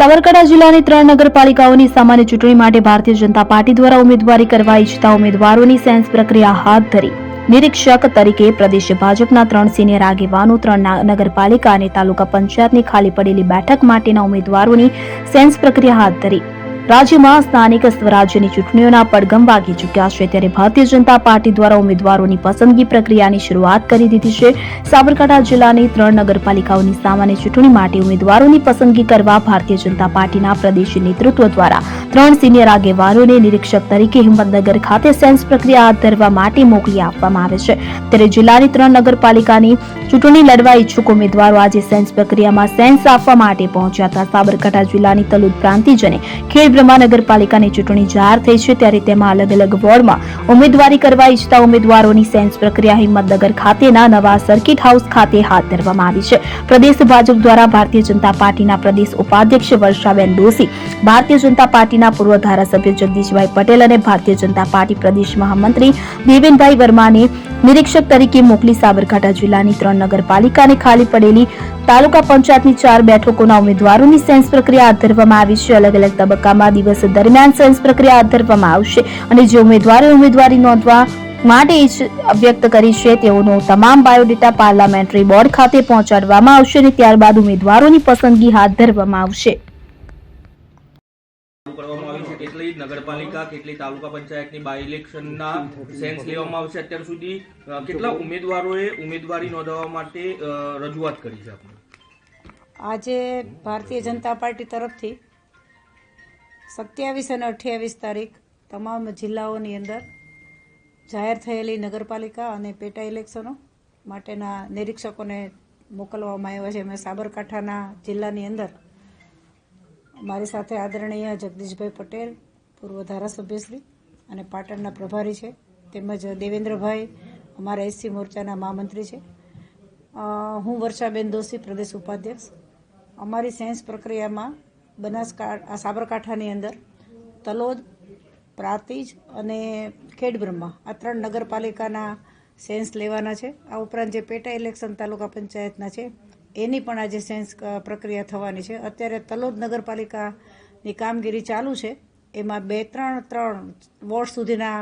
સાબરકાંઠા જિલ્લાની ત્રણ નગરપાલિકાઓની સામાન્ય ચૂંટણી માટે ભારતીય જનતા પાર્ટી દ્વારા ઉમેદવારી કરવા ઈચ્છતા ઉમેદવારોની સેન્સ પ્રક્રિયા હાથ ધરી. નિરીક્ષક તરીકે પ્રદેશ ભાજપના ત્રણ સિનિયર આગેવાનો, ત્રણ નગરપાલિકા અને તાલુકા પંચાયતની ખાલી પડેલી બેઠક માટેના ઉમેદવારોની સેન્સ પ્રક્રિયા હાથ ધરી. રાજ્યમાં સ્થાનિક સ્વરાજ્યની ચૂંટણીઓના પડઘમ વાગી ચૂક્યા છે. ત્યારે ભારતીય જનતા પાર્ટી દ્વારા ઉમેદવારોની પસંદગી પ્રક્રિયાની શરૂઆત કરી દીધી છે. સાબરકાંઠા જિલ્લાની ત્રણ નગરપાલિકાઓની સામાન્ય ચૂંટણી માટે ઉમેદવારોની પસંદગી કરવા ભારતીય જનતા પાર્ટીના પ્રદેશ નેતૃત્વ દ્વારા ત્રણ સિનિયર આગેવાનોને નિરીક્ષક તરીકે હિંમતનગર ખાતે સેન્સ પ્રક્રિયા હાથ ધરવા માટે મોકલી આપવામાં આવે છે. ત્યારે જિલ્લાની ત્રણ નગરપાલિકાની ચૂંટણી લડવા ઈચ્છુક ઉમેદવારો આજે સેન્સ પ્રક્રિયામાં સેન્સ આપવા માટે પહોંચ્યા હતા. સાબરકાંઠા જિલ્લાની તલુદ પ્રાંતિજને ખેડ બ્રહ્મા નગરપાલિકાની ચૂંટણી જાહેર થઈ છે. ત્યારે તેમાં અલગ અલગ વોર્ડમાં ઉમેદવારી કરવા ઈચ્છતા ઉમેદવારોની સેન્સ પ્રક્રિયા હિંમતનગર ખાતેના નવા સર્કિટ હાઉસ ખાતે હાથ ધરવામાં આવી છે. પ્રદેશ ભાજપ દ્વારા ભારતીય જનતા પાર્ટીના પ્રદેશ ઉપાધ્યક્ષ વર્ષાબેન દોશી ભારતીય જનતા પાર્ટીના પૂર્વ ધારાસભ્ય જગદીશભાઈ પટેલ અને ભારતીય જનતા પાર્ટી પ્રદેશ મહામંત્રી દેવેનભાઈ વર્માને નિરીક્ષક તરીકે મોકલી સાબરકાંઠા જિલ્લાની ત્રણ નગરપાલિકાને ખાલી પડેલી તાલુકા પંચાયતની ચાર બેઠકોના ઉમેદવારોની સેન્સ પ્રક્રિયા હાથ ધરવામાં આવી છે. અલગ અલગ તબક્કામાં દિવસ દરમિયાન સેન્સ પ્રક્રિયા હાથ ધરવામાં આવશે અને જે ઉમેદવારે ઉમેદવારી નોંધવા માટે વ્યક્ત કરી છે, તેઓનો તમામ બાયોડેટા પાર્લામેન્ટરી બોર્ડ ખાતે પહોંચાડવામાં આવશે અને ત્યારબાદ ઉમેદવારોની પસંદગી હાથ ધરવામાં આવશે. કરવામાં આવી છે. કેટલી નગરપાલિકા, કેટલી તાલુકા પંચાયતની બાય ઇલેક્શનના સેન્સ લેવામાં આવશે અત્યાર સુધી. કેટલા ઉમેદવારોએ ઉમેદવારી નોંધાવવા માટે રજૂઆત કરી છે આપણે આજે ભારતીય જનતા પાર્ટી તરફથી સત્યાવીસ અને અઠ્યાવીસ તારીખ તમામ જિલ્લાઓની અંદર જાહેર થયેલી નગરપાલિકા અને પેટા ઇલેક્શનો માટેના નિરીક્ષકોને મોકલવામાં આવ્યા છે. અમે સાબરકાંઠાના જિલ્લાની અંદર મારી સાથે આદરણીય જગદીશભાઈ પટેલ, પૂર્વ ધારાસભ્યશ્રી અને પાટણના પ્રભારી છે. તેમજ દેવેન્દ્રભાઈ, અમારા એસસી મોરચાના મહામંત્રી છે. હું વર્ષાબેન દોશી, પ્રદેશ ઉપાધ્યક્ષ. અમારી સેન્સ પ્રક્રિયામાં બનાસકાંઠા સાબરકાંઠાની અંદર તલોદ, પ્રાતિજ અને ખેડબ્રહ્મા, આ ત્રણ નગરપાલિકાના સેન્સ લેવાના છે. આ ઉપરાંત જે પેટા ઇલેક્શન તાલુકા પંચાયતના છે એની પણ આજે સેન્સ પ્રક્રિયા થવાની છે. અત્યારે તલોદ નગરપાલિકાની કામગીરી ચાલુ છે. એમાં બે, ત્રણ ત્રણ વોર્ડ સુધીના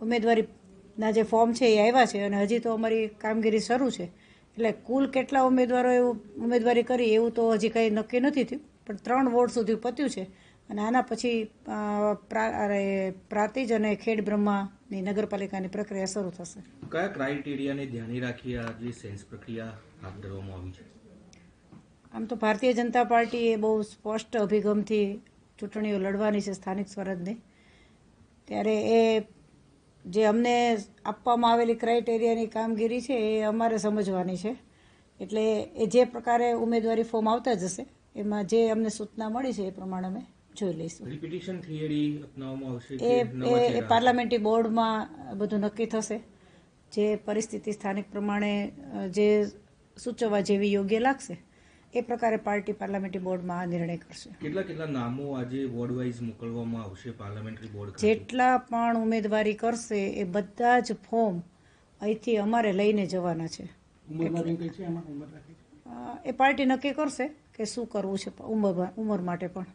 ઉમેદવારીના જે ફોર્મ છે એ આવ્યા છે અને હજી તો અમારી કામગીરી શરૂ છે. એટલે કુલ કેટલા ઉમેદવારો એવું ઉમેદવારી કરી એવું તો હજી કંઈ નક્કી નથી થયું. પણ ત્રણ વોર્ડ સુધી પત્યું છે અને આના પછી પ્રાતિજ અને ખેડ બ્રહ્માની નગરપાલિકાની પ્રક્રિયા શરૂ થશે. કયા ક્રાઇટેરિયાને ધ્યાને રાખી આ જે સેન્સ પ્રક્રિયા હાથ ધરવામાં આવી છે? આમ તો ભારતીય જનતા પાર્ટી એ બહુ સ્પષ્ટ અભિગમથી ચૂંટણીઓ લડવાની છે સ્થાનિક સ્વરાજની. ત્યારે એ જે અમને આપવામાં આવેલી ક્રાઇટેરિયાની કામગીરી છે એ અમારે સમજવાની છે. એટલે એ જે પ્રકારે ઉમેદવારી ફોર્મ આવતા જશે એમાં જે અમને સૂચના મળી છે એ પ્રમાણે અમે જોઈ લઈશું. રિપીટેશન થિયરી અપનાવવામાં આવશે એ? પાર્લામેન્ટરી બોર્ડમાં બધું નક્કી થશે. જે પરિસ્થિતિ સ્થાનિક પ્રમાણે જે સૂચવવા જેવી યોગ્ય લાગશે. એ પ્રકારે પાર્ટી પાર્લામેન્ટરી બોર્ડમાં આ નિર્ણય કરશે. કેટલા કેટલા નામો આજે વોર્ડ વાઇઝ મોકલવામાં આવશે પાર્લામેન્ટરી બોર્ડ જેટલા પણ ઉમેદવારી કરશે એ બધા જ ફોર્મ અહીંથી અમારે લઈને જવાના છે. એ પાર્ટી નક્કી કરશે કે શું કરવું છે ઉંમર ઉંમર માટે પણ.